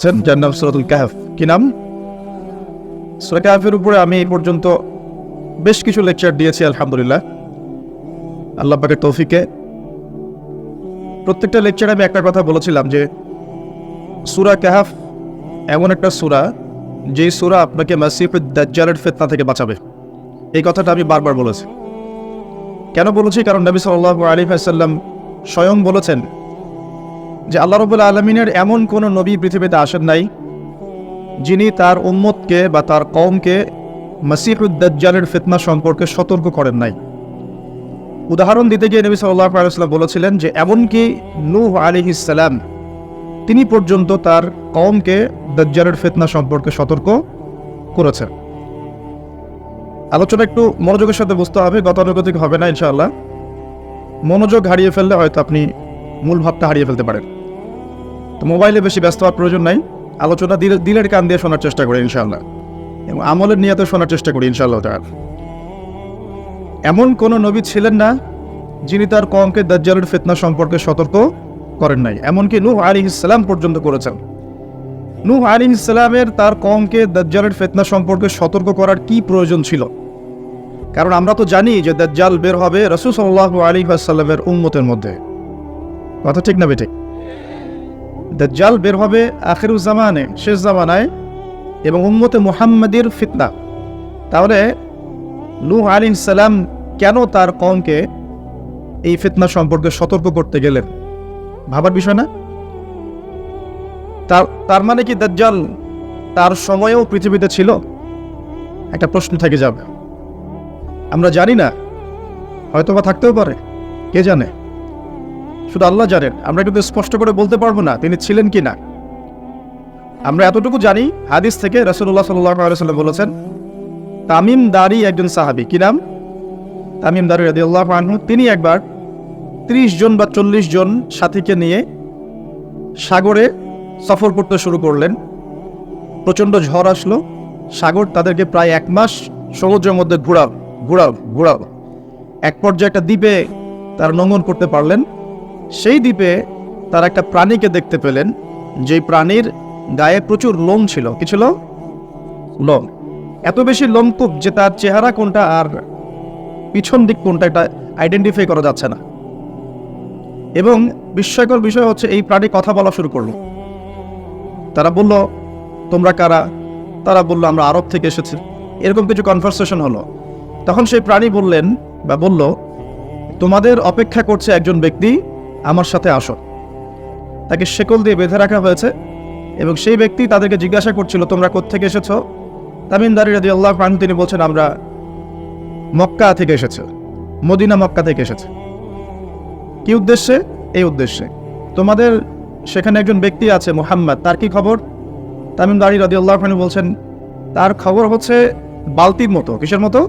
আছেন যার নাম সুরাতুল কাহাফ কি নাম সুরা কাহাফের উপরে আমি এই পর্যন্ত বেশ কিছু লেকচার দিয়েছি, আলহামদুলিল্লাহ। আল্লাহ পাকের তৌফিকে। প্রত্যেকটা লেকচারে আমি একটা কথা বলেছিলাম যে, সুরা কাহাফ এমন একটা সুরা, যেই সুরা আপনাকে মাসিফুদ দাজ্জালের ফেতনা থেকে বাঁচাবে। এই কথাটা আমি বারবার বলেছি। কেন বলেছি? কারণ নবী সাল্লাল্লাহু আলাইহি ওয়াসাল্লাম স্বয়ং বলেছেন যে আল্লাহ রবুল আলমিনের এমন কোনো নবী পৃথিবীতে আসেন নাই, যিনি তার উম্মতকে বা তার কওমকে মাসিহুদ্দাজ্জালের ফিতনা সম্পর্কে সতর্ক করেন নাই। উদাহরণ দিতে গিয়ে নবী সাল্লাহ আলাইসাল্লাম বলেছিলেন যে এমনকি নূহ আলী ইসালাম তিনি পর্যন্ত তার কওমকে দাজ্জালের ফিতনা সম্পর্কে সতর্ক করেছেন আলোচনা একটু মনোযোগের সাথে বুঝতে হবে, গতানুগতিক হবে না ইনশাআল্লাহ। মনোযোগ হারিয়ে ফেললে হয়তো আপনি মূল ভাবটা হারিয়ে ফেলতে পারেন। তো মোবাইলে বেশি ব্যস্ত হওয়ার প্রয়োজন নাই। আলোচনা দিলে দিলের কান দিয়ে শোনার চেষ্টা করি ইনশাল্লাহ এবং আমলের নিয়তে শোনার চেষ্টা করি ইনশাল্লাহ তার এমন কোন নবী ছিলেন না, যিনি তার কমকে দাজ্জালের ফিতনা সম্পর্কে সতর্ক করেন নাই। এমনকি নূহ আলী ইসলাম পর্যন্ত করেছেন। নূহ আলী ইসলামের তার কমকে দাজ্জালের ফিতনা সম্পর্কে সতর্ক করার কি প্রয়োজন ছিল? কারণ আমরা তো জানি যে দাজ্জাল বের হবে রসুল সাল্লাহ আলী আসাল্লামের উম্মতের মধ্যে। কথা ঠিক না বেঠিক দাজ্জাল বের হবে আখিরুজ্জামানে শেষ জামানায় এবং উম্মতে মুহাম্মাদির ফিতনা। তাহলে নূহ আলী সালাম কেন তার কমকে এই ফিতনা সম্পর্কে সতর্ক করতে গেলেন? ভাবার বিষয় না? তার তার মানে কি দাজ্জাল তার সময়েও পৃথিবীতে ছিল? একটা প্রশ্ন থেকে যাবে। আমরা জানি না, হয়তোবা থাকতেও পারে, কে জানে? শুধু আল্লাহ জানেন, আমরা কিন্তু স্পষ্ট করে বলতে পারব না তিনি ছিলেন কি না। আমরা এতটুকু জানি, হাদিস থেকে রসুল্লাহ সাল্লাম বলেছেন, তামিম দারি একজন সাহাবি। কি নাম? তামিম দারি রাদি আল্লাহ আনহু। তিনি একবার ত্রিশ জন বা চল্লিশ জন সাথীকে নিয়ে সাগরে সফর করতে শুরু করলেন। প্রচণ্ড ঝড় আসলো। সাগর তাদেরকে প্রায় এক মাস সমুদ্রের মধ্যে ঘুরাও ঘুরাও ঘুরাও। এক পর্যায়ে একটা দ্বীপে তার নোংন করতে পারলেন। সেই দ্বীপে তার একটা প্রাণীকে দেখতে পেলেন, যেই প্রাণীর গায়ে প্রচুর লোম ছিল। কি ছিল? লোম। এত বেশি লোমকূপ যে তার চেহারা কোনটা আর পিছন দিক কোনটা এটা আইডেন্টিফাই করা যাচ্ছে না। এবং বিস্ময়কর বিষয় হচ্ছে এই প্রাণী কথা বলা শুরু করল। তারা বলল, তোমরা কারা? তারা বলল, আমরা আরব থেকে এসেছি। এরকম কিছু কনভারসেশন হলো। তখন সেই প্রাণী বললেন বা বলল, তোমাদের অপেক্ষা করছে একজন ব্যক্তি আমার সাথে আসো। তাকে শেকল দিয়ে বেঁধে রাখা হয়েছে এবং সেই ব্যক্তি তাদেরকে জিজ্ঞাসা করছিল, তোমরা কোত্থেকে এসেছ? তামিমদারি রাজি আল্লাহ খান তিনি বলছেন, আমরা মক্কা থেকে এসেছে। মদিনা মক্কা থেকে এসেছে। কি উদ্দেশ্যে? এই উদ্দেশ্যে। তোমাদের সেখানে একজন ব্যক্তি আছে, মোহাম্মদ। তার কি খবর? তামিমদারি রাজি আল্লাহ খান বলছেন, তার খবর হচ্ছে বালতির মতো। কিসের মতো?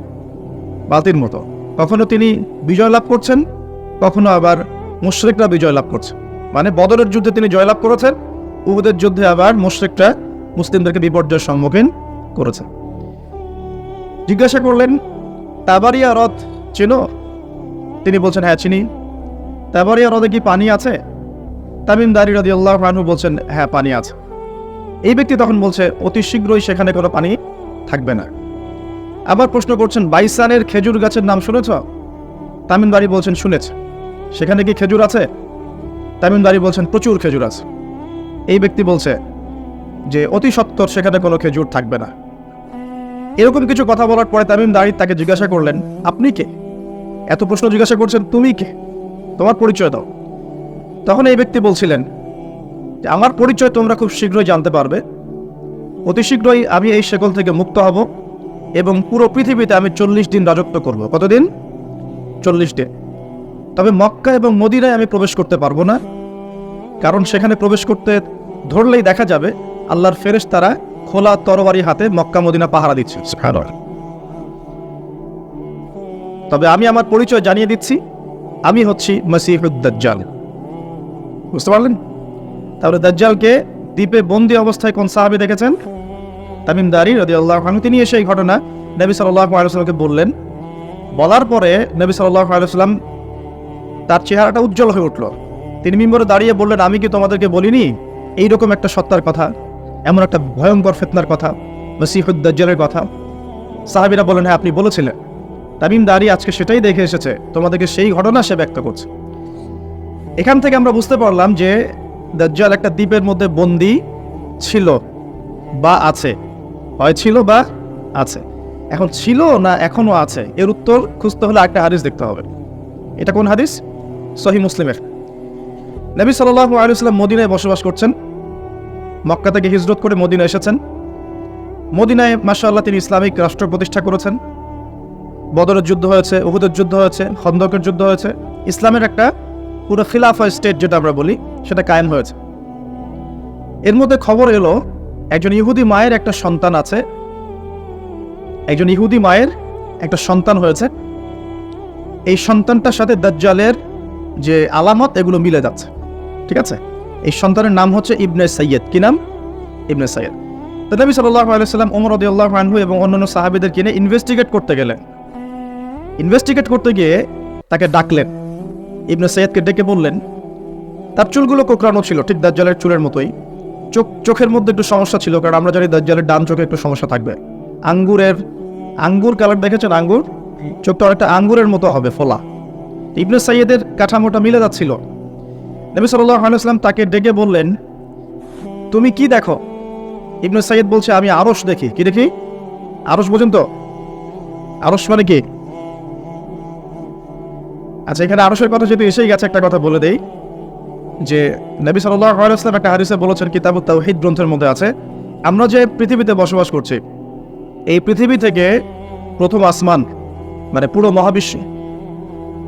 বালতির মতো। কখনো তিনি বিজয় লাভ করছেন, কখনো আবার মুশরিকরা বিজয় লাভ করছে। মানে বদরের যুদ্ধে তিনি জয়লাভ করেছেন, উহুদের যুদ্ধে আবার মুশরিকরা মুসলিমদেরকে বিপর্যয়ের সম্মুখীন করেছে। জিজ্ঞাসা করলেন, তাবারিয়া হ্রদ চেনো? তিনি বলছেন হ্যাঁ চিনি। তাবারিয়া হ্রদে কি পানি আছে? তামিম দারি রদি আল্লাহ রানু বলছেন হ্যাঁ পানি আছে। এই ব্যক্তি তখন বলছে, অতি শীঘ্রই সেখানে কোনো পানি থাকবে না। আবার প্রশ্ন করছেন, বাইসানের খেজুর গাছের নাম শুনেছ? তামিম দারি বলছেন, শুনেছে। সেখানে কি খেজুর আছে? তামিমদারি বলছেন, প্রচুর খেজুর আছে। এই ব্যক্তি বলছে যে, অতি সত্তর সেখানে কোনো খেজুর থাকবে না। এরকম কিছু কথা বলার পরে তামিম দাঁড়ি তাকে জিজ্ঞাসা করলেন, আপনি কে? এত প্রশ্ন জিজ্ঞাসা করছেন, তুমি কে? তোমার পরিচয় দাও। তখন এই ব্যক্তি বলছিলেন, যে, আমার পরিচয় তোমরা খুব শীঘ্রই জানতে পারবে। অতি শীঘ্রই আমি এই শেকল থেকে মুক্ত হব এবং পুরো পৃথিবীতে আমি চল্লিশ দিন রাজত্ব করব। কতদিন? চল্লিশ দিন। তবে মক্কা এবং মদিনায় আমি প্রবেশ করতে পারব না। কারণ সেখানে প্রবেশ করতে ধরলেই দেখা যাবে আল্লাহর ফেরেশ তারা খোলা তরবারি হাতে মক্কা মদিনা পাহারা দিচ্ছে। তবে আমি আমার পরিচয় জানিয়ে দিচ্ছি। আমি হচ্ছি মসিহুদ্দাজ্জাল বুঝতে পারলেন? তাহলে দাজ্জালকে দ্বীপে বন্দি অবস্থায় কোন সাহাবি দেখেছেন? তামিম দারি রদি আল্লাহ তিনি এসে এই ঘটনা নবী সাল্লাহ আলসালামকে বললেন। বলার পরে নবী সাল্লাহ আলসালাম তার চেহারাটা উজ্জ্বল হয়ে উঠল। তিনি মিম্বরে দাঁড়িয়ে বললেন, আমি কি তোমাদেরকে বলিনি? এইরকম একটা সত্তার কথা, এমন একটা ভয়ঙ্কর ফেতনার কথা, মসিহুদ্দাজ্জালের কথা। সাহাবিরা বলেন হ্যাঁ আপনি বলেছিলেন। তামিম দাঁড়িয়ে আজকে সেটাই দেখে এসেছে। তোমাদেরকে সেই ঘটনা সে ব্যক্ত করছে। এখান থেকে আমরা বুঝতে পারলাম যে দাজ্জাল একটা দ্বীপের মধ্যে বন্দি ছিল বা আছে। হয় ছিল বা আছে। এখন ছিল না এখনও আছে? এর উত্তর খুঁজতে হলে একটা হাদিস দেখতে হবে। এটা কোন হাদিস? সহি মুসলিমের। নবী সাল্লাহ আলুসাল্লাম মদিনায় বসবাস করছেন। মক্কা থেকে হিজরত করে মদিনা এসেছেন। মদিনায় মাশাআল্লাহ তিনি ইসলামিক রাষ্ট্র প্রতিষ্ঠা করেছেন। বদরের যুদ্ধ হয়েছে, উহুদের যুদ্ধ হয়েছে, খন্দকের যুদ্ধ হয়েছে। ইসলামের একটা পুরো খিলাফা স্টেট যেটা আমরা বলি, সেটা কায়েম হয়েছে। এর মধ্যে খবর এলো, একজন ইহুদি মায়ের একটা সন্তান আছে। একজন ইহুদি মায়ের একটা সন্তান হয়েছে। এই সন্তানটার সাথে দাজ্জালের যে আলামত, এগুলো মিলে যাচ্ছে। ঠিক আছে? এই সন্তানের নাম হচ্ছে ইবনে সৈয়দ কি নাম? ইবনে সৈয়দ তো সাল্লাহ আলাইসাল্লাম ওমর রদিউল্লাহ আনহু এবং অন্যান্য সাহাবিদের কিনে ইনভেস্টিগেট করতে গেলেন। ইনভেস্টিগেট করতে গিয়ে তাকে ডাকলেন। ইবনে সৈয়দকে ডেকে বললেন, তার চুলগুলো কোকড়ানো ছিল, ঠিক দাজ্জালের চুলের মতোই। চোখ, চোখের মধ্যে একটু সমস্যা ছিল, কারণ আমরা জানি দাজ্জালের ডান চোখে একটু সমস্যা থাকবে। আঙ্গুরের, আঙ্গুর কালার দেখেছেন আঙ্গুর? চোখটা অনেকটা আঙ্গুরের মতো হবে, ফোলা। ইবনে সাইয়েদের কাঠামোটা মিলে যাচ্ছিল। নবী সাল্লাহ আলাইসলাম তাকে ডেকে বললেন, তুমি কি দেখো? ইবনে সাইয়েদ বলছে, আমি আরস দেখি। কি দেখি? আরস বোঝেন তো। আরস মানে কি? আচ্ছা এখানে আরসের কথা যেহেতু এসেই গেছে, একটা কথা বলে দেই, যে নবী সাল্লাহ আলাইসলাম একটা হারিসে বলেছেন কিতাব তাওহিদ গ্রন্থের মধ্যে আছে, আমরা যে পৃথিবীতে বসবাস করছি, এই পৃথিবী থেকে প্রথম আসমান মানে পুরো মহাবিশ্ব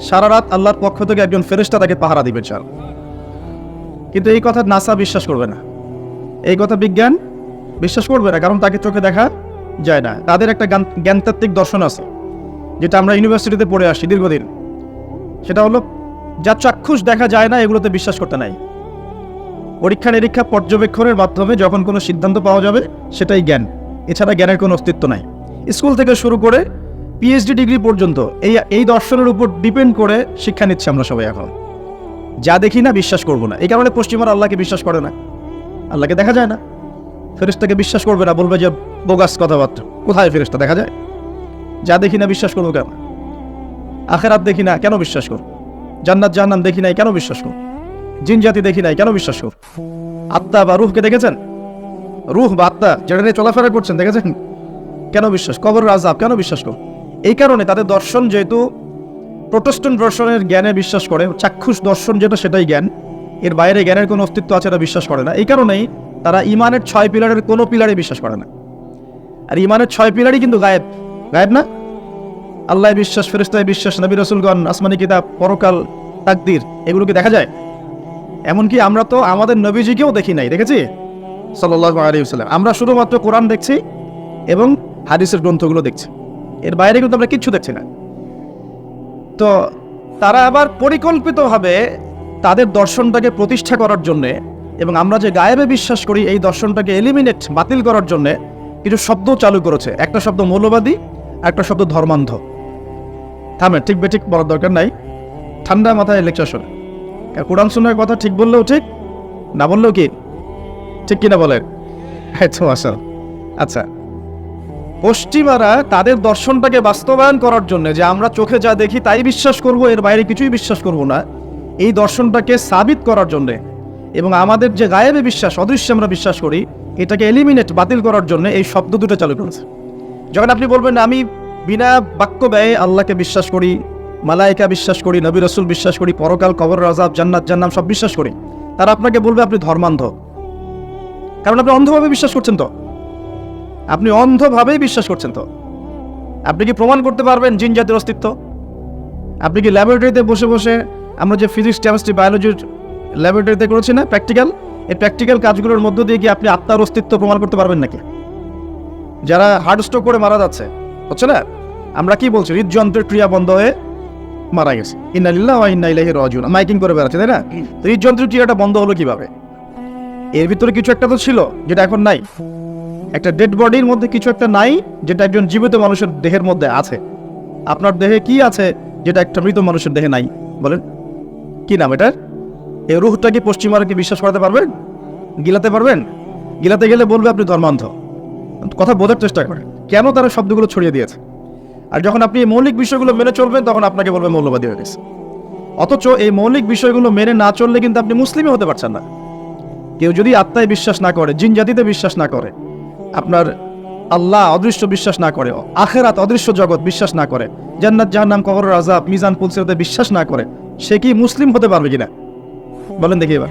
সারা রাত আল্লাহর পক্ষ থেকে একজন ফেরেশতা তাকে পাহারা দিবে, চাল। কিন্তু এই কথা নাসা বিশ্বাস করবে না। এই কথা বিজ্ঞান বিশ্বাস করবে না, কারণ তাকে চোখে দেখা যায় না। তাদের একটা জ্ঞানতাত্ত্বিক দর্শন আছে, যেটা আমরা ইউনিভার্সিটিতে পড়ে আসি দীর্ঘদিন। সেটা হলো, যা চাক্ষুষ দেখা যায় না, এগুলোতে বিশ্বাস করতে নাই। পরীক্ষা নিরীক্ষা পর্যবেক্ষণের মাধ্যমে যখন কোনো সিদ্ধান্ত পাওয়া যাবে, সেটাই জ্ঞান। এছাড়া জ্ঞানের কোনো অস্তিত্ব নাই। স্কুল থেকে শুরু করে পিএইচডি ডিগ্রি পর্যন্ত এই এই দর্শনের উপর ডিপেন্ড করে শিক্ষা নিচ্ছি আমরা সবাই এখন। যা দেখি না বিশ্বাস করব না। এই কারণে পশ্চিমারা আল্লাহকে বিশ্বাস করে না। আল্লাহকে দেখা যায় না। ফেরেশতাকে বিশ্বাস করবে না, বলবে যে বোগাস কথাবার্তা। কোথায় ফেরেশতা? দেখা যায়? যা দেখি না বিশ্বাস করব কেন? আখেরাত দেখি না, কেন বিশ্বাস করব? জান্নাত, জাহান্নাম দেখি নাই, কেন বিশ্বাস করব? জিন জাতি দেখি নাই, কেন বিশ্বাস করব? আত্মা বা রুহকে দেখেছেন? রুহ বা আত্মা, যেটা নিয়ে চলাফেরা করছেন, দেখেছেন? কেন বিশ্বাস? কবর আজাব কেন বিশ্বাস করব? এই কারণে তাদের দর্শন যেহেতু প্রোটেস্ট্যান্ট দর্শনের জ্ঞানে বিশ্বাস করে, চাক্ষুষ দর্শন যেটা সেটাই জ্ঞান, এর বাইরে জ্ঞানের কোনো অস্তিত্ব আছে এটা বিশ্বাস করে না। এই কারণেই তারা ইমানের ছয় পিলারের কোনো পিলারে বিশ্বাস করে না। আর ইমানের ছয় পিলারই কিন্তু গায়েব। গায়েব না? আল্লাহ বিশ্বাস ফেরেস্তায় বিশ্বাস, নবী রসুলগণ, আসমানি কিতাব, পরকাল, তাকদির এগুলোকে দেখা যায়? এমনকি আমরা তো আমাদের নবীজিকেও দেখি নাই, দেখেছি? সাল্লাহ আলিয়াল্লাম আমরা শুধুমাত্র কোরআন দেখছি এবং হাদিসের গ্রন্থগুলো দেখছি। এর বাইরে কিন্তু আমরা কিচ্ছু দেখছি না। তো তারা আবার পরিকল্পিতভাবে তাদের দর্শনটাকে প্রতিষ্ঠা করার জন্যে এবং আমরা যে গায়েবে বিশ্বাস করি, এই দর্শনটাকে এলিমিনেট বাতিল করার জন্যে কিছু শব্দ চালু করেছে। একটা শব্দ মৌলবাদী, একটা শব্দ ধর্মান্ধ। থামে, ঠিক বেঠিক বলার দরকার নাই। ঠান্ডা মাথায় লেকচার শোনে। কোরআন শোনার কথা ঠিক বললেও ঠিক, না বললেও কি? ঠিক কিনা বলেন? হ্যাঁ আসা আচ্ছা। পশ্চিমারা তাদের দর্শনটাকে বাস্তবায়ন করার জন্য যে আমরা চোখে যা দেখি তাই বিশ্বাস করব, এর বাইরে কিছুই বিশ্বাস করব না। এই দর্শনটাকে সাবিত করার জন্য এবং আমাদের যে গায়েবে বিশ্বাস, অদৃশ্যে আমরা বিশ্বাস করি, এটাকে এলিমিনেট বাতিল করার জন্য এই শব্দ দুটো চালু করেছে। যখন আপনি বলবেন, আমি বিনা বাক্য ব্যয়ে আল্লাহকে বিশ্বাস করি মালাইকা বিশ্বাস করি, নবী রসুল বিশ্বাস করি, পরকাল কবর রাজাব জান্নাত জান্নাম সব বিশ্বাস করি, তারা আপনাকে বলবে, আপনি ধর্মান্ধ। কারণ আপনি অন্ধভাবে বিশ্বাস করছেন তো? আপনি অন্ধভাবেই বিশ্বাস করছেন তো? আপনি কি প্রমাণ করতে পারবেন জিন জাতির অস্তিত্ব? আপনি কি ল্যাবরেটরিতে বসে বসে আমরা যে ফিজিক্স কেমিস্ট্রি বায়োলজির ল্যাবরেটরিতে করেছি না প্র্যাকটিক্যাল এই প্র্যাকটিক্যাল কাজগুলোর মধ্য দিয়ে কি আপনি আত্মার অস্তিত্ব প্রমাণ করতে পারবেন নাকি? যারা হার্ট স্ট্রোক করে মারা যাচ্ছে হচ্ছে না? আমরা কি বলছি? হৃদযন্ত্রের ক্রিয়া বন্ধ হয়ে মারা গেছে। ইন্নালিল্লাহ ওয়া ইন্না ইলাইহি রাজিউন। মাইকিং করে বেড়াচ্ছে তাই না? হৃদযন্ত্রের ক্রিয়াটা বন্ধ হলো কীভাবে? এর ভিতরে কিছু একটা তো ছিল যেটা এখন নাই। একটা ডেড বডির মধ্যে কিছু একটা নাই, যেটা একজন জীবিত মানুষের দেহের মধ্যে আছে। আপনার দেহে কি আছে, যেটা একটা মৃত মানুষের দেহে নাই? বলেন। কি নাম এটার? এই রুহটা কি পশ্চিমারা কি বিশ্বাস করাতে পারবেন? গিলাতে পারবেন? গিলাতে গেলে বলবে আপনি ধর্মান্ধ। কথা বোঝার চেষ্টা করেন। কেন তারা শব্দগুলো ছড়িয়ে দিয়েছে? আর যখন আপনি এই মৌলিক বিষয়গুলো মেনে চলবেন, তখন আপনাকে বলবে মৌলবাদী হয়ে গেছে। অথচ এই মৌলিক বিষয়গুলো মেনে না চললে কিন্তু আপনি মুসলিমই হতে পারছেন না। কেউ যদি আত্মায় বিশ্বাস না করে, জিন জাতিতে বিশ্বাস না করে আপনার আল্লাহ অদৃশ্য বিশ্বাস না করে, আখেরাত অদৃশ্য জগৎ বিশ্বাস না করে, জান্নাত, জাহান্নাম কবর রাজাব মিজান পুলসিরতে বিশ্বাস না করে, সে কি মুসলিম হতে পারবে কিনা? বলেন দেখি এবার।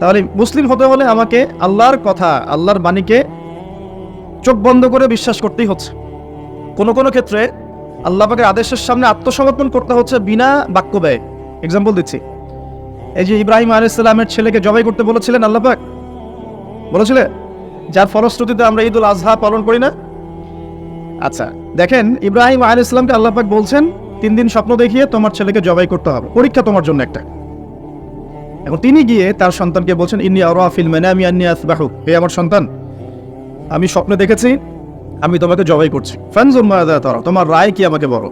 তাহলে মুসলিম হতে হলে আমাকে আল্লাহর কথা, আল্লাহর বাণীকে চোখ বন্ধ করে বিশ্বাস করতেই হচ্ছে। কোনো কোনো ক্ষেত্রে আল্লাহ পাকের আদেশের সামনে আত্মসমর্পণ করতে হচ্ছে বিনা বাক্য ব্যয়। এক্সাম্পল দিচ্ছি। এই যে ইব্রাহিম আলাইসাল্লামের ছেলেকে জবাই করতে বলেছিলেন আল্লাহ পাক? বলেছিলেন? যার ফলশ্রুতিতে আমরা ঈদুল আজহা পালন করি না? আচ্ছা দেখেন, ইব্রাহিম আল ইসলামকে আল্লাহ পাক বলছেন, তিন দিন স্বপ্ন দেখিয়ে তোমার ছেলেকে জবাই করতে হবে। পরীক্ষা তোমার জন্য একটা। এখন তিনি গিয়ে তার সন্তানকে বলছেন, ইন্নি আরা ফিল আমি আন্নি আসবাহু হে আমার সন্তান, আমি স্বপ্নে দেখেছি, আমি তোমাকে জবাই করছি। ফানজুর মাদা তারা, তোমার রায় কি আমাকে বলো?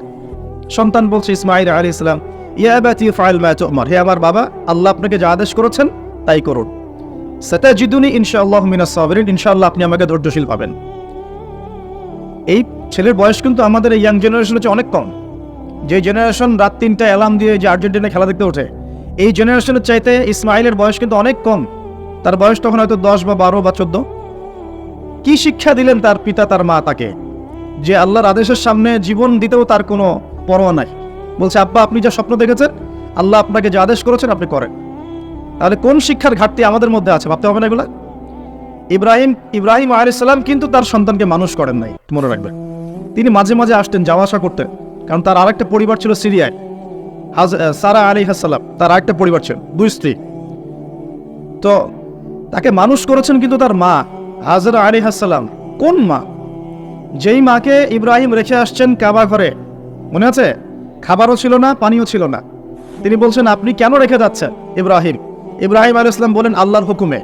সন্তান বলছে ইসমাইল আলী ইসলাম ইয়াবাতি ফাইল ম্যাচ হে আমার বাবা, আল্লাহ আপনাকে যা আদেশ করেছেন, তাই করুন। সাতাজিদুনি ইনশাআল্লাহ মিনাস সাবরিন, ইনশাআল্লাহ আপনি আমাকে ধৈর্যশীল পাবেন। এই ছেলের বয়স কিন্তু আমাদের এই ইয়াং জেনারেশন হচ্ছে অনেক কম। যে জেনারেশন রাত তিনটা অ্যালার্ম দিয়ে যে আর্জেন্টিনা খেলা দেখতে ওঠে, এই জেনারেশনের চাইতে ইসমাইলের বয়স কিন্তু অনেক কম। তার বয়স তখন হয়তো দশ বা বারো বা চোদ্দ। কি শিক্ষা দিলেন তার পিতা, তার মা তাকে? যে আল্লাহর আদেশের সামনে জীবন দিতেও তার কোনো পরোয়া নাই। বলছে, আব্বা, আপনি যা স্বপ্ন দেখেছেন, আল্লাহ আপনাকে যে আদেশ করেছেন, আপনি করেন। তাহলে কোন শিক্ষার ঘাটতি আমাদের মধ্যে আছে? ভাবতে হবে না এগুলা? ইব্রাহিম ইব্রাহিম আলাইসাল্লাম কিন্তু তার সন্তানকে মানুষ করেন নাই। মনে রাখবেন। তিনি মাঝে মাঝে আসতেন যাওয়া আসা করতেন কারণ তার আরেকটা পরিবার ছিল সিরিয়ায়। হাজ সারা আলী হাসাল্লাম তার আরেকটা পরিবার ছিল, দুই স্ত্রী। তো তাকে মানুষ করেছেন কিন্তু তার মা, হাজরা আলী হাসাল্লাম কোন মা? যেই মাকে ইব্রাহিম রেখে আসছেন কাবা ঘরে। মনে আছে? খাবারও ছিল না, পানিও ছিল না। তিনি বলছেন, আপনি কেন রেখে যাচ্ছেন ইব্রাহিম? ইব্রাহিম আলু ইসলাম বলেন, আল্লাহর হুকুমে।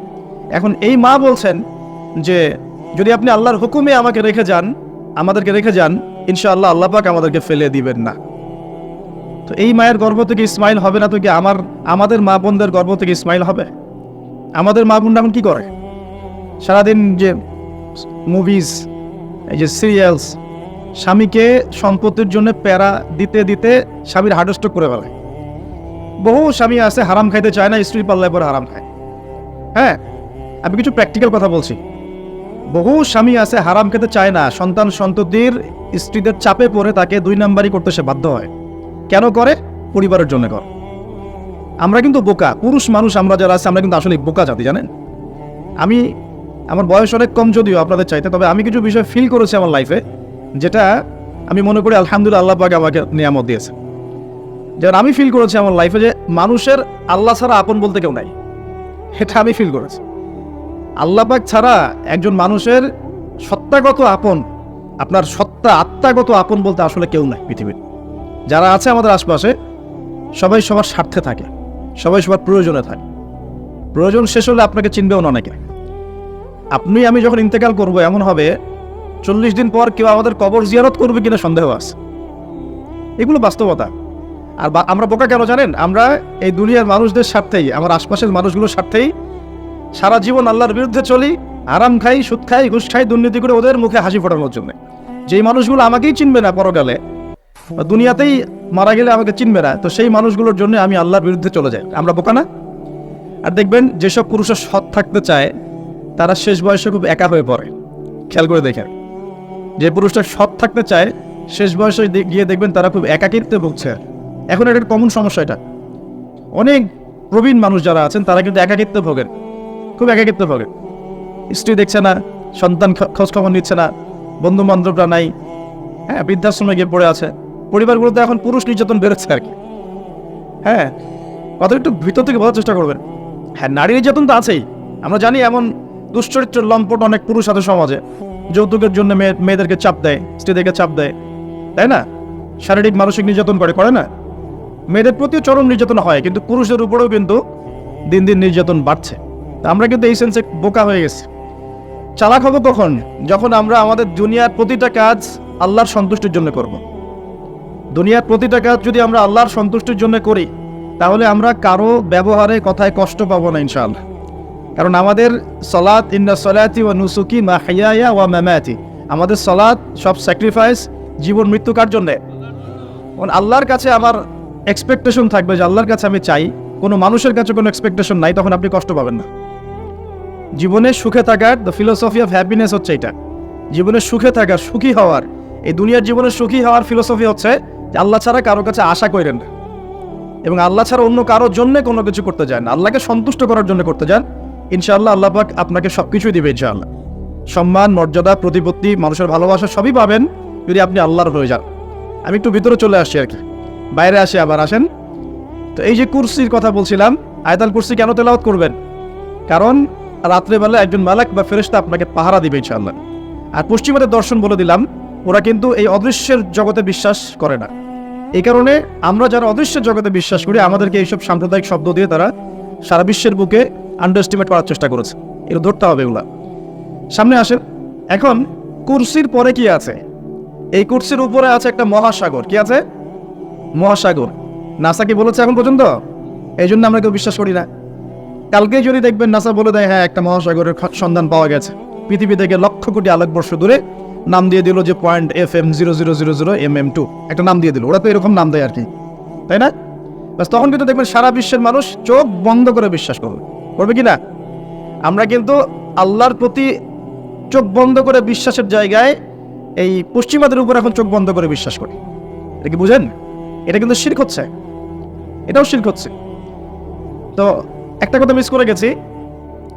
এখন এই মা বলছেন যে, যদি আপনি আল্লাহর হুকুমে আমাকে রেখে যান, আমাদেরকে রেখে যান, ইনশাআল্লাহ আল্লাহ পাক আমাদেরকে ফেলে দিবেন না। তো এই মায়ের গর্ভ থেকে ইসমাইল হবে না তো কি আমার, আমাদের মা বোনদের গর্ভ থেকে ইসমাইল হবে? আমাদের মা বোনরা এখন কী করে? সারাদিন যে মুভিজ এই যে সিরিয়ালস স্বামীকে সম্পত্তির জন্য প্যারা দিতে দিতে স্বামীর হার্ট করে ফেলে। বহু স্বামী আছে, হারাম খাইতে চায় না, স্ত্রী পাল্লায় পরে হারাম খায়। হ্যাঁ আমি কিছু প্র্যাকটিক্যাল কথা বলছি। বহু স্বামী আছে, হারাম খেতে চায় না, সন্তান সন্ততির স্ত্রীদের চাপে পড়ে তাকে দুই নাম্বারই করতে সে বাধ্য হয়। কেন করে? পরিবারের জন্য করে। আমরা কিন্তু বোকা, পুরুষ মানুষ আমরা যারা আছে, আমরা কিন্তু আসলে বোকা জাতি, জানেন? আমি, আমার বয়স অনেক কম যদিও আপনাদের চাইতে, তবে আমি কিছু বিষয় ফিল করেছি আমার লাইফে যেটা আমি মনে করি আলহামদুলিল্লাহ আল্লাহ আমাকে নিয়ামত দিয়েছে যেমন আমি ফিল করেছি আমার লাইফে যে মানুষের আল্লাহ ছাড়া আপন বলতে কেউ নাই। এটা আমি ফিল করেছি। আল্লাহ পাক ছাড়া একজন মানুষের সত্তাগত আপন, আপনার সত্তা আত্মাগত আপন বলতে আসলে কেউ নাই পৃথিবীর। যারা আছে আমাদের আশপাশে, সবাই সবার স্বার্থে থাকে, সবাই সবার প্রয়োজনে থাকে। প্রয়োজন শেষ হলে আপনাকে চিনবেও না অনেকে। আপনি, আমি যখন ইন্তেকাল করব, এমন হবে, চল্লিশ দিন পর কেউ আমাদের কবর জিয়ারত করবে কিনা সন্দেহ আছে। এগুলো বাস্তবতা। আর আমরা বোকা কেন জানেন? আমরা এই দুনিয়ার মানুষদের স্বার্থেই, আমার আশপাশের মানুষগুলোর স্বার্থেই সারা জীবন আল্লাহর বিরুদ্ধে চলি, আরাম খাই, সুদ খাই, ঘুষ খাই, দুর্নীতি করে ওদের মুখে হাসি ফোটানোর জন্য। যেই মানুষগুলো আমাকেই চিনবে না পরকালে দুনিয়াতেই মারা গেলে আমাকে চিনবে না, তো সেই মানুষগুলোর জন্য আমি আল্লাহর বিরুদ্ধে চলে যাই। আমরা বোকা না? আর দেখবেন, যেসব পুরুষের সৎ থাকতে চায়, তারা শেষ বয়সে খুব একা হয়ে পড়ে। খেয়াল করে দেখেন। যে পুরুষটা সৎ থাকতে চায়, শেষ বয়সে গিয়ে দেখবেন তারা খুব একাকিত্বে ভুগছে। এখন এটা কমন সমস্যা এটা। অনেক প্রবীণ মানুষ যারা আছেন, তারা কিন্তু একাকিত্বে ভোগেন খুব একাকিত্বে ভোগেন স্ত্রী দেখছে না, সন্তান খ- খোঁজ খবর নিচ্ছে না বন্ধু বান্ধবরা নাই হ্যাঁ বৃদ্ধাশ্রমে গিয়ে পড়ে আছে। পরিবারগুলোতে এখন পুরুষ নির্যাতন বেড়েছে আর কি। হ্যাঁ কত একটু ভিতর থেকে বলার চেষ্টা করবেন। হ্যাঁ নারী নির্যাতন তো আছেই। আমরা জানি এমন দুশ্চরিত্রের লম্পট অনেক পুরুষ আছে সমাজে। যৌতুকের জন্য মেয়ে মেয়েদেরকে চাপ দেয়, স্ত্রীদেরকে চাপ দেয়। তাই না? শারীরিক, মানসিক নির্যাতন করে করে না? মেয়েদের প্রতিও চরম নির্যাতন হয়, কিন্তু পুরুষদের উপরেও কিন্তু দিন দিন নির্যাতন বাড়ছে। আমরা কিন্তু এই সেন্সে বোকা হয়ে গেছি। চালাক হব কখন? যখন আমরা আমাদের দুনিয়ার প্রতিটা কাজ আল্লাহর সন্তুষ্টির জন্য করব। দুনিয়ার প্রতিটা কাজ যদি আমরা আল্লাহর সন্তুষ্টির জন্য করি, তাহলে আমরা কারও ব্যবহারে কথায় কষ্ট পাবো না, ইনশাআল্লাহ। কারণ আমাদের সলাৎ ইন্না সলাতি ও নুসুকি মা হাইয়া ওয়া মামাতি। আমাদের সলাৎ সব স্যাক্রিফাইস জীবন মৃত্যু কার জন্যে? আল্লাহর কাছে আমার এক্সপেকটেশন থাকবে যে আল্লাহর কাছে আমি চাই, কোনো মানুষের কাছে কোনো এক্সপেকটেশন নাই, তখন আপনি কষ্ট পাবেন না। জীবনে সুখে থাকার দ্য ফিলোসফি অফ হ্যাপিনেস হচ্ছে এটা। জীবনে সুখে থাকার, সুখী হওয়ার, এই দুনিয়ার জীবনে সুখী হওয়ার ফিলোসফি হচ্ছে যে আল্লাহ ছাড়া কারও কাছে আশা করেন না। এবং আল্লাহ ছাড়া অন্য কারোর জন্য কোনো কিছু করতে যান আল্লাহকে সন্তুষ্ট করার জন্য করতে যান ইনশাআল্লাহ আল্লাহ পাক আপনাকে সব কিছুই দিবে ইনশাআল্লাহ। সম্মান, মর্যাদা, প্রতিপত্তি, মানুষের ভালোবাসা সবই পাবেন যদি আপনি আল্লাহর হয়ে যান। আমি একটু ভিতরে চলে আসছি আর কি। বাইরে আসি আবার, আসেন। তো এই যে কুরসির কথা বলছিলাম, আয়তাল কুরসি কেন তেলাওয়াত করবেন? কারণ রাত্রেবেলা একজন মালাক বা ফেরেশতা আপনাকে পাহারা দিবে ইনশাআল্লাহ। আর পশ্চিমাদের দর্শন বলে দিলাম, ওরা কিন্তু এই অদৃশ্যের জগতে বিশ্বাস করে না। এই কারণে আমরা যারা অদৃশ্যের জগতে বিশ্বাস করি, আমাদেরকে এইসব সাম্প্রদায়িক শব্দ দিয়ে তারা সারা বিশ্বের বুকে আন্ডারস্টিমেট করার চেষ্টা করেছে। এগুলো ধরতে হবে এগুলা। সামনে আসেন। এখন কুরসির পরে কি আছে? এই কুরসির উপরে আছে একটা মহাসাগর। কি আছে? মহাসাগর। নাসা কি বলেছে এখন পর্যন্ত? এই জন্য আমরা কেউ বিশ্বাস করি না। কালকেই যদি দেখবেন নাসা বলে দেয় হ্যাঁ একটা মহাসাগরের সন্ধান পাওয়া গেছে। পৃথিবী থেকে লক্ষ কোটি আলোকবর্ষ দূরে নাম দিয়ে দিল যে point F M zero zero zero zero M M two. একটা নাম দিয়ে দিল। ওরা তো এরকম নাম দেয় আর কি। তাই না? বাস তখন কিন্তু দেখবেন সারা বিশ্বের মানুষ চোখ বন্ধ করে বিশ্বাস করবে। করবে কি না? আমরা কিন্তু আল্লাহর প্রতি চোখ বন্ধ করে বিশ্বাসের জায়গায় এই পশ্চিমাদের উপর এখন চোখ বন্ধ করে বিশ্বাস করি। এটা কি বুঝেন? এটা কিন্তু শির্ক হচ্ছে। এটাও শির্ক হচ্ছে। তো একটা কথা মিস করে গেছি।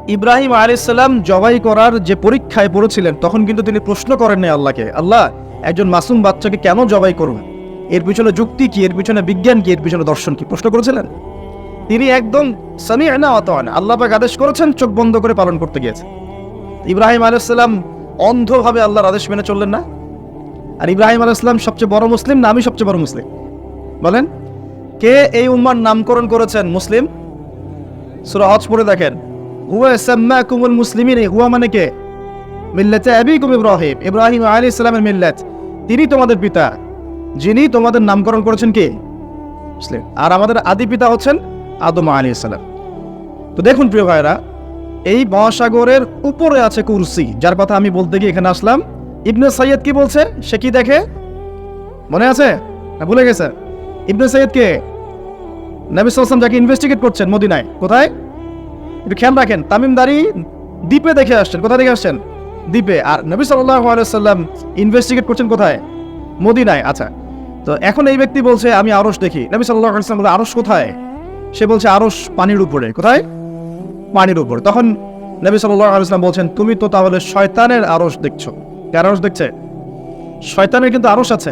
ইব্রাহিম আলাইসাল্লাম জবাই করার যে পরীক্ষায় পড়েছিলেন, তখন কিন্তু তিনি প্রশ্ন করেন নাই আল্লাহকে, আল্লাহ, একজন মাসুম বাচ্চাকে কেন জবাই করবেন এর পিছনে যুক্তি কি? এর পিছনে বিজ্ঞান কি? এর পিছনে দর্শন কি? প্রশ্ন করেছিলেন। তিনি একদম সামি না অতন আল্লাহ পাক আদেশ করেছেন, চোখ বন্ধ করে পালন করতে গিয়েছে। ইব্রাহিম আলাইসাল্লাম অন্ধভাবে আল্লাহর আদেশ মেনে চললেন না। আর ইব্রাহিম আলাইসাল্লাম সবচেয়ে বড় মুসলিম না আমি সবচেয়ে বড় মুসলিম? বলেন, কে এই উম্মার নামকরণ করেছেন মুসলিম? সুরা হজ পড়ে দেখেন। হুয়া সাম্মাকুমুল মুসলিমিন, এই হুয়া মানে কে? মিল্লাতে আবিকুম ইব্রাহিম। ইব্রাহিম আলী ইসলামের মিল্লাত। তিনি তোমাদের পিতা। যিনি তোমাদের নামকরণ করেছেন কে? মুসলিম। আর আমাদের আদি পিতা হচ্ছেন আদম আলী ইসলাম তো দেখুন প্রিয় ভাইরা এই মহাসাগরের উপরে আছে কুরসি, যার কথা আমি বলতে গিয়ে এখানে আসলাম। ইবনে সৈয়দ কি বলছে? সে কি দেখে? মনে আছে? না ভুলে গেছে? ইবনে সৈয়দ কে নবী সাল্লাম যাকে ইনভেস্টিগেট করছেন মদিনায়, কোথায়? একটু খেয়াল রাখেন তামিমদারি দ্বীপে দেখে আসছেন, কোথায় দেখে আসছেন? দ্বীপে, আর নবী আলাইসাল্লাম ইনভেস্টিগেট করছেন কোথায়? মদিনায় আচ্ছা। তো এখন এই ব্যক্তি বলছে, আমি আরস দেখি। নবী আলাইসাল্লাম বলে আরস কোথায়? সে বলছে আরস পানির উপরে। কোথায়? পানির উপরে। তখন নবী আলাইসলাম বলছেন, তুমি তো তাহলে শয়তানের আরস দেখছ। কার আরস দেখছে? শয়তানের কিন্তু আরস আছে।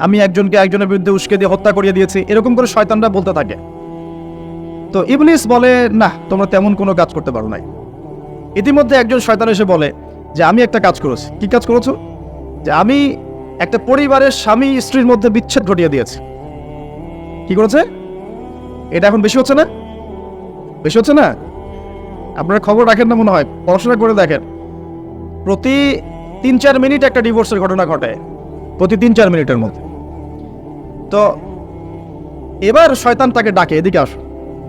আমি একজনকে একজনের বিরুদ্ধে উস্কে দিয়ে হত্যা করিয়ে দিয়েছি। এরকম করে শয়তানরা বলতে থাকে। তো ইবলিস বলে না তোমরা তেমন কোনো কাজ করতে পারো নাই। ইতিমধ্যে একজন শয়তান এসে বলে যে, আমি একটা কাজ করেছি। কি কাজ করেছ? যে, আমি একটা পরিবারের স্বামী স্ত্রীর মধ্যে বিচ্ছেদ ঘটিয়ে দিয়েছি। কি করেছে? এটা এখন বেশি হচ্ছে না? বেশি হচ্ছে না? আপনারা খবর রাখেন না মনে হয়? পড়াশোনা করে দেখেন। প্রতি তিন চার মিনিট একটা ডিভোর্সের ঘটনা ঘটে। প্রতি তিন চার মিনিটের মধ্যে। তো এবার শয়তান তাকে ডাকে এদিকে আসো।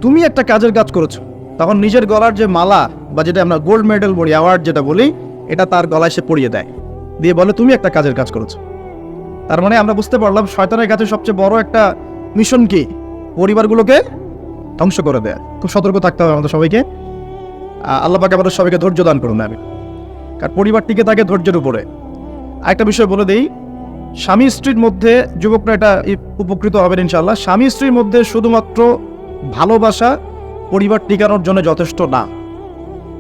তুমি একটা কাজের কাজ করেছ। তখন নিজের গলার যে মালা বা যেটা আমরা গোল্ড মেডেল বলি অ্যাওয়ার্ড যেটা বলি এটা তার গলায় সে পরিয়ে দেয়। দিয়ে বলে তুমি একটা কাজের কাজ করেছ। তার মানে আমরা বুঝতে পারলাম শয়তানের কাছে সবচেয়ে বড় একটা মিশন কি? পরিবারগুলোকে ধ্বংস করে দেয়। খুব সতর্ক থাকতে হবে আমাদের সবাইকে। আহ, আল্লাহ পাকে আমাদের সবাইকে ধৈর্য দান করুন আমি কারণ পরিবার টিকে থাকে ধৈর্যের উপরে। আরেকটা বিষয় বলে দেই স্বামী স্ত্রীর মধ্যে, যুবকরা এটা উপকৃত হবেন ইনশাল্লাহ স্বামী স্ত্রীর মধ্যে শুধুমাত্র ভালোবাসা পরিবার টিকানোর জন্য যথেষ্ট না।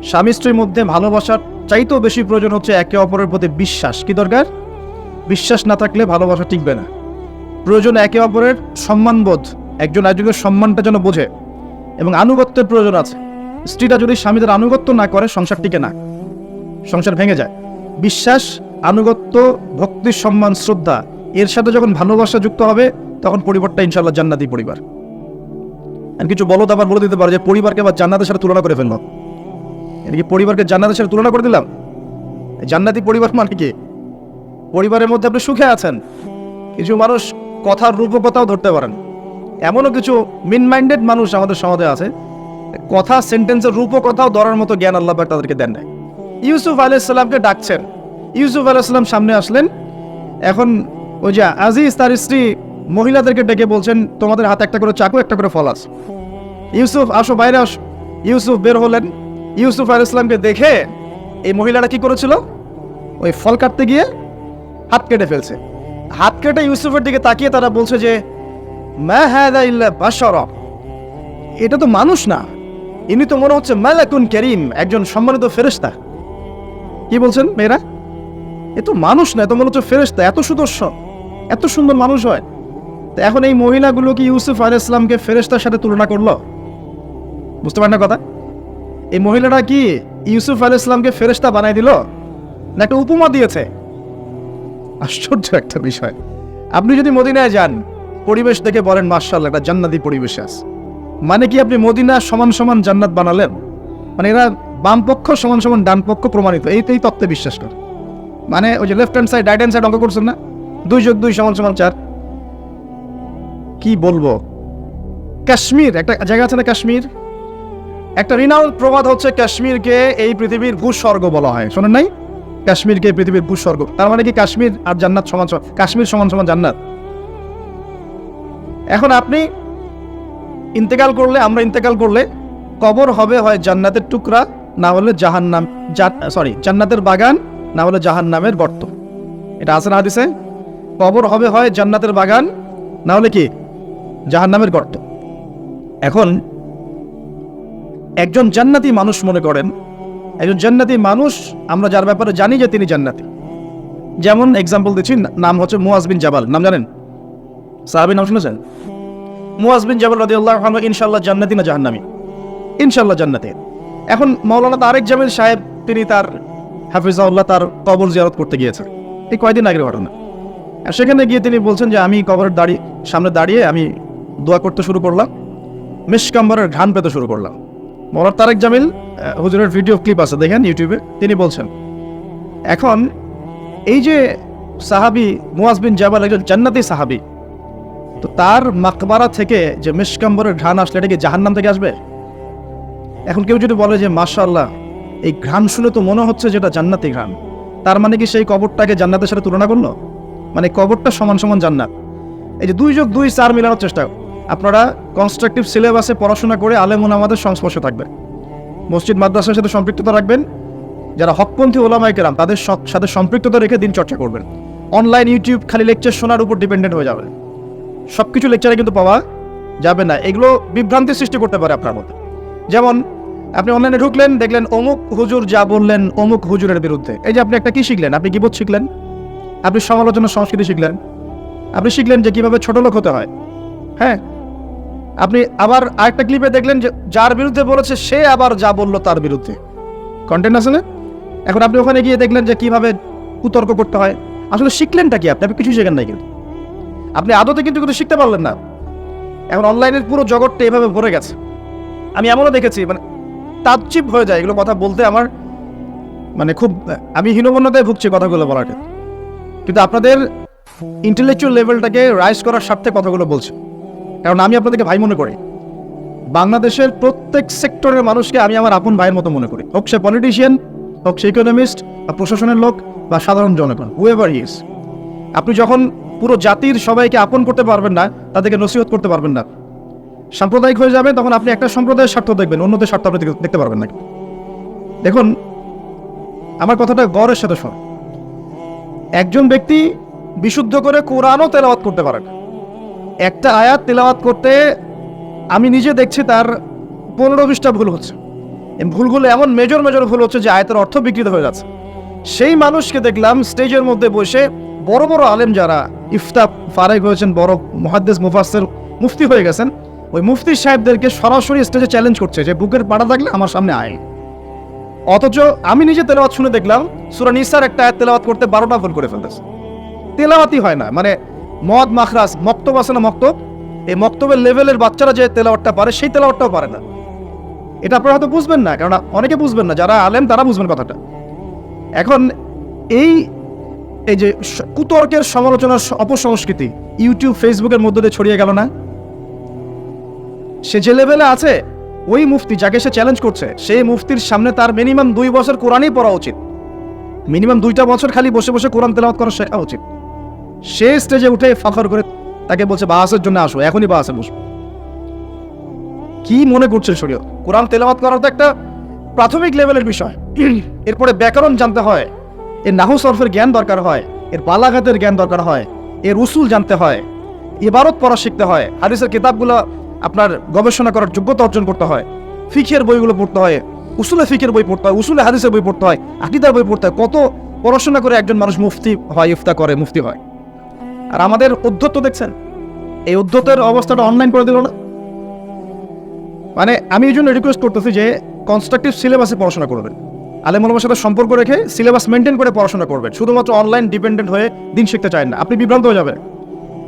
স্বামী স্ত্রীর মধ্যে ভালোবাসার চাইতেও বেশি প্রয়োজন হচ্ছে একে অপরের প্রতি বিশ্বাস। কি দরকার? বিশ্বাস না থাকলে ভালোবাসা টিকবে না। প্রয়োজন একে অপরের সম্মানবোধ, একজন একজনের সম্মানটা যেন বোঝে। এবং আনুগত্যের প্রয়োজন আছে। স্ত্রীটা যদি স্বামীদের আনুগত্য না করে, সংসার টিকে না। সংসার ভেঙে যায়। বিশ্বাস আনুগত্য, ভক্তি, সম্মান, শ্রদ্ধা, এর সাথে যখন ভালোবাসা যুক্ত হবে, তখন পরিবারটা ইনশাল্লাহ জান্নাতি পরিবার। আর কিছু বলদ আবার বলে দিতে পারে যে পরিবারকে আবার জান্নাতের সাথে তুলনা করে ফেলল এটা কি পরিবারকে জান্নাতের সাথে তুলনা করে দিলাম? জান্নাতি পরিবার মানে কি? পরিবারের মধ্যে আপনি সুখে আছেন। কিছু মানুষ কথার রূপকথাও ধরতে পারেন। এমনও কিছু মিন মাইন্ডেড মানুষ আমাদের সমাজে আছে। কথা সেন্টেন্সের রূপকথাও ধরার মতো জ্ঞান আল্লাহ তাদেরকে দেন নাই। ইউসুফ আলাইসাল্লামকে ডাকছেন। ইউসুফ আলাইসাল্লাম সামনে আসলেন। এখন ওই যে আজিজ, তার স্ত্রী মহিলাদেরকে ডেকে বলছেন, তোমাদের হাতে একটা করে চাকু, একটা করে ফল আছে। ইউসুফ, আসো, বাইরে আসো। ইউসুফ বের হলেন। ইউসুফ আলাইসাল্লামকে দেখে এই মহিলাটা কি করেছিল? ওই ফল কাটতে গিয়ে হাত কেটে ফেলছে। হাত কেটে ইউসুফের দিকে তাকিয়ে তারা বলছে যে, মা হ্যাদা ইল্লা এটা তো মানুষ না। ইনি তো মনে হচ্ছে মালাকুন করিম, একজন সম্মানিত ফেরেশতা। কি বলছেন মেয়েরা? এ তো মানুষ না, এ তো মনে হচ্ছে ফেরেশতা, এত সুদর্শন, এত সুন্দর মানুষ হয়। তো এখন এই মহিলাগুলো কি ইউসুফ আলাইহিস ইসলামকে ফেরেশতার সাথে তুলনা করল? বুঝতে পারেন না কথা? এই মহিলাটা কি ইউসুফ আলাইহিস ইসলামকে ফেরেশতা বানাই দিল না একটা উপমা দিয়েছে? আশ্চর্য একটা বিষয়। আপনি যদি মদিনায় যান, পরিবেশ দেখে বলেন মার্শাল্লাহ একটা জান্নাতি পরিবেশে আছে। মানে কি আপনি মদিনা সমান সমান জান্নাত বানালেন? মানে এরা বাম পক্ষ সমান সমান ডান পক্ষ প্রমাণিত এই তত্ত্বে বিশ্বাস করে। মানে ওই যে left hand side right hand side অঙ্ক করছেন না? দুই যোগ দুই সমান সমান চার। কি বলব? কাশ্মীর, একটা জায়গা আছে না কাশ্মীর? একটা রিনাউন্ড প্রবাদ হচ্ছে কাশ্মীরকে এই পৃথিবীর ভূস্বর্গ বলা হয়। শোনেন নাই? কাশ্মীরকে পৃথিবীর ভূস্বর্গ। তার মানে কি কাশ্মীর আর জান্নাত সমান সমান কাশ্মীর সমান সমান জান্নাত? এখন আপনি ইন্তেকাল করলে, আমরা ইন্তেকাল করলে কবর হবে হয় জান্নাতের টুকরা, না হলে জাহান্নাম সরি জান্নাতের বাগান না হলে জাহান্নামের গর্ত। এটা আছে না হাদিসে? কবর হবে, হয় জান্নাতের বাগান, না হলে কি? জাহান্নামের গর্ত। এখন, একজন জান্নাতি মানুষ মনে করেন, একজন জান্নাতি মানুষ, আমরা যার ব্যাপারে জানি যে তিনি জান্নাতি। যেমন এক্সাম্পল দিচ্ছি, নাম হচ্ছে মুয়াজ বিন জাবাল। নাম জানেন? সাহাবি নাম শুনেছেন? মুয়াজ বিন জাবাল রাদিয়াল্লাহু আনহু, ইনশাআল্লাহ জান্নাতি না জাহান্নামী? ইনশাআল্লাহ জান্নাতি। এখন মাওলানা তারেক জামিল সাহেব, তিনি তার হাফিজাউল্লাহ তার কবর জিয়ারত করতে গিয়েছেন। এই কয়দিন আগের ঘটনা। আর সেখানে গিয়ে তিনি বলছেন যে, আমি কবরের দাঁড়িয়ে সামনে দাঁড়িয়ে আমি দোয়া করতে শুরু করলাম। মিসকাম্বরের ঘান পেতে শুরু করলাম। মৌলার তারেক জামিল হুজুরের ভিডিও ক্লিপ আছে, দেখেন ইউটিউবে। তিনি বলছেন, এখন এই যে সাহাবি মুয়াজ বিন জাবাল একজন জান্নাতি সাহাবি, তো তার মাকবারা থেকে যে মিসকাম্বরের ঘ্রাণ আসলে এটা কি জাহান্নাম থেকে আসবে? এখন কেউ যদি বলে যে, মাশাআল্লাহ এই ঘ্রাণ শুনে তো মনে হচ্ছে যেটা জান্নাতি ঘ্রাণ। তার মানে কি সেই কবরটাকে জান্নাতের সাথে তুলনা করল? মানে কবরটা সমান সমান জান্নাত। এই যে দুই যোগ দুই চার মিলানোর চেষ্টা। আপনারা কনস্ট্রাকটিভ সিলেবাসে পড়াশোনা করে আলেমুন আমাদের সংস্পর্শে থাকবেন। মসজিদ মাদ্রাসার সাথে সম্পৃক্ততা রাখবেন। যারা হকপন্থী ওলামাই কেরাম, তাদের সাথে সম্পৃক্ততা রেখে দিন চর্চা করবেন। অনলাইন ইউটিউব খালি লেকচার শোনার উপর ডিপেন্ডেন্ট হয়ে যাবে সব কিছু লেকচারে কিন্তু পাওয়া যাবে না। এগুলো বিভ্রান্তি সৃষ্টি করতে পারে আপনার মধ্যে। যেমন আপনি অনলাইনে ঢুকলেন, দেখলেন অমুক হুজুর যা বললেন অমুক হুজুরের বিরুদ্ধে। এই যে আপনি একটা কি শিখলেন? আপনি গিবোধ শিখলেন? আপনি সমালোচনা সংস্কৃতি শিখলেন। আপনি শিখলেন যে কীভাবে ছোট লোক হতে হয়। হ্যাঁ? আপনি আবার আরেকটা ক্লিপে দেখলেন যে যার বিরুদ্ধে বলেছে, সে আবার যা বলল তার বিরুদ্ধে। কন্টেন্ট না? এখন আপনি ওখানে গিয়ে দেখলেন যে কীভাবে কুতর্ক করতে হয়। আসলে শিখলেনটা কি আপনি? আপনি কিছু শেখেন নাই কিন্তু। আপনি আদতে কিন্তু কিন্তু শিখতে পারলেন না। এখন অনলাইনের পুরো জগৎটা এভাবে ভরে গেছে। আমি এমনও দেখেছি মানে তাজ্জিব হয়ে যায়, এগুলো কথা বলতে আমার মানে খুব, আমি হীনমন্যতায় ভুগছি কথাগুলো বলার ক্ষেত্রে। কিন্তু আপনাদের ইন্টেলেকচুয়াল লেভেলটাকে রাইজ করার স্বার্থে কথাগুলো বলছি। কারণ আমি আপনাদেরকে ভাই মনে করি, বাংলাদেশের প্রত্যেক সেক্টরের মানুষকে আমি আমার আপন ভাইয়ের মতো মনে করি। হোক সে পলিটিশিয়ান হোক সে ইকোনমিস্ট বা প্রশাসনের লোক বা সাধারণ জনগণ হুয়েভার হিস আপনি যখন পুরো জাতির সবাইকে আপন করতে পারবেন না, তাদেরকে নসিহত করতে পারবেন না সাম্প্রদায়িক হয়ে যাবে, তখন আপনি একটা সম্প্রদায়ের স্বার্থ দেখবেন, অন্যদের স্বার্থ আপনি দেখতে- পারবেন না। দেখুন, আমার কথাটা গড়ের সাথে শোন। একজন ব্যক্তি বিশুদ্ধ করে কোরআনও তেলাওয়াত করতে পারে। না একটা আয়াত তেলাওয়াত করতে আমি নিজে দেখছি তার পনেরো বিশটা ভুল হচ্ছে। ভুলগুলো এমন মেজর মেজর ভুল হচ্ছে যে আয়াতের অর্থ বিকৃত হয়ে যাচ্ছে। সেই মানুষকে দেখলাম স্টেজের মধ্যে বসে বড় বড় আলেম যারা ইফতা ফারেক হয়েছেন, বড় মহাদ্দেশ মুফাসের মুফতি হয়ে গেছেন ওই মুফতি সাহেবদেরকে সরাসরি স্টেজে চ্যালেঞ্জ করছে যে বুকের পাড়া থাকলে আমার সামনে আয়। অথচ আমি নিজে তেলাওয়াত শুনে দেখলাম, সুরা নিসার একটা আয়াত তেলাওয়াত করতে বারোটা ভুল করে ফেলতেছে। তেলাওয়াতই হয় না মানে মদ মাখরাস মক্তব আছে না মক্তব? এই মক্তবের লেভেলের বাচ্চারা যে তেলাওয়াতটা পারে, সেই তেলাওয়াতটাও পারে না। এটা আপনারা হয়তো বুঝবেন না কারণ অনেকে বুঝবেন না, যারা আলেম তারা বুঝবেন কথাটা। এখন এই এই যে কুতর্কের সমালোচনার অপসংস্কৃতি ইউটিউব ফেসবুকের মধ্যে দিয়ে ছড়িয়ে গেল না? সে যে লেভেলে আছে, ওই মুফতি যাকে সে চ্যালেঞ্জ করছে, সেই মুফতির সামনে তার মিনিমাম দুই বছর কোরআনই পড়া উচিত। মিনিমাম দুইটা বছর খালি বসে বসে কোরআন তেলাওয়াত করা শেখা উচিত। সে স্টেজে উঠে ফাখর করে তাকে বলছে বাসের জন্য আসো, এখনই বাসে। বসবো কি মনে করছে শরীয় কোরআন তেলাওয়াত করা তো একটা প্রাথমিক লেভেলের বিষয়। এরপরে ব্যাকরণ জানতে হয়, এর নাহু সরফের জ্ঞান দরকার হয়, এর বালাঘাতের জ্ঞান দরকার হয়, এর উসুল জানতে হয় ইবারত পড়া শিখতে হয়। হাদিসের কিতাবগুলো আপনার গবেষণা করার যোগ্যতা অর্জন করতে হয়। ফিখের বইগুলো পড়তে হয়, উসুলে ফিখের বই পড়তে হয়, উসুলে হাদিসের বই পড়তে হয়, আকিদার বই পড়তে হয়, কত পড়াশোনা করে একজন মানুষ মুফতি হয়, ইফতা করে, মুফতি হয়। আর আমাদের উদ্ধত্ত দেখছেন? এই উদ্ধতের অবস্থাটা অনলাইন করে দিল না? মানে আমি এই জন্য রিকোয়েস্ট করতেছি যে কনস্ট্রাকটিভ সিলেবাসে পড়াশোনা করবেন। আলেমুলমার সাথে সম্পর্ক রেখে সিলেবাস মেনটেন করে পড়াশোনা করবেন। শুধুমাত্র অনলাইন ডিপেন্ডেন্ট হয়ে দিন শিখতে চায় না। আপনি বিভ্রান্ত হয়ে যাবেন।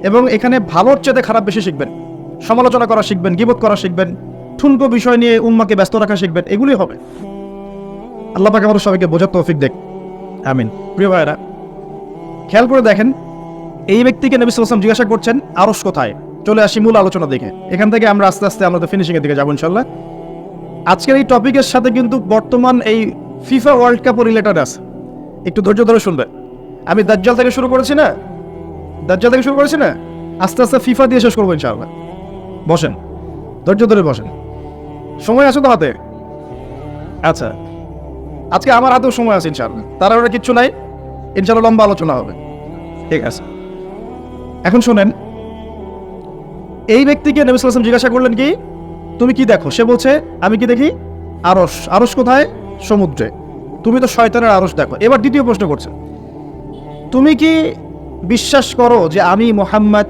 এবং এখানে ভালোর চেয়ে খারাপ বেশি শিখবেন। সমালোচনা করা শিখবেন, গিবত করা শিখবেন, ঠুনকো বিষয় নিয়ে উম্মাকে ব্যস্ত রাখা শিখবেন এগুলি হবে। আল্লাহ পাকে আমাদের সবাইকে বোঝার তৌফিক দেখ। আমিন। প্রিয় ভাইরা খেয়াল করে দেখেন, এই ব্যক্তিকে নবী জিজ্ঞাসা করছেন, আরস কোথায়? চলে আসি মূল আলোচনা দেখে। এখান থেকে আমরা আস্তে আস্তে আমরা ফিনিশিং এর দিকে যাব ইনশাল্লাহ আজকের এই টপিকের সাথে কিন্তু বর্তমান এই ফিফা ওয়ার্ল্ড কাপও রিলেটেড আছে। একটু ধৈর্য ধরে শুনবে আমি দাজ্জাল থেকে শুরু করেছি না? দাজ্জাল থেকে শুরু করেছি না? আস্তে আস্তে ফিফা দিয়ে শেষ করব ইনশাআল্লাহ। বসেন। ধৈর্য ধরে বসেন। সময় আছে তো হাতে? আচ্ছা। আজকে আমার হাতেও সময় আছে ইনশাআল্লাহ। তার আর কিচ্ছু নাই। ইনশাআল্লাহ লম্বা আলোচনা হবে। ঠিক আছে। এখন শোনেন, এই ব্যক্তিকে নবী সাল্লাম জিজ্ঞাসা করলেন কি, তুমি কি দেখো? সে বলছে, আমি কি দেখি? আরস আরস কোথায়? সমুদ্রে। তুমি তো শয়তানের আরস দেখো। এবার দ্বিতীয় প্রশ্ন করছে, তুমি কি বিশ্বাস করো যে আমি মোহাম্মদ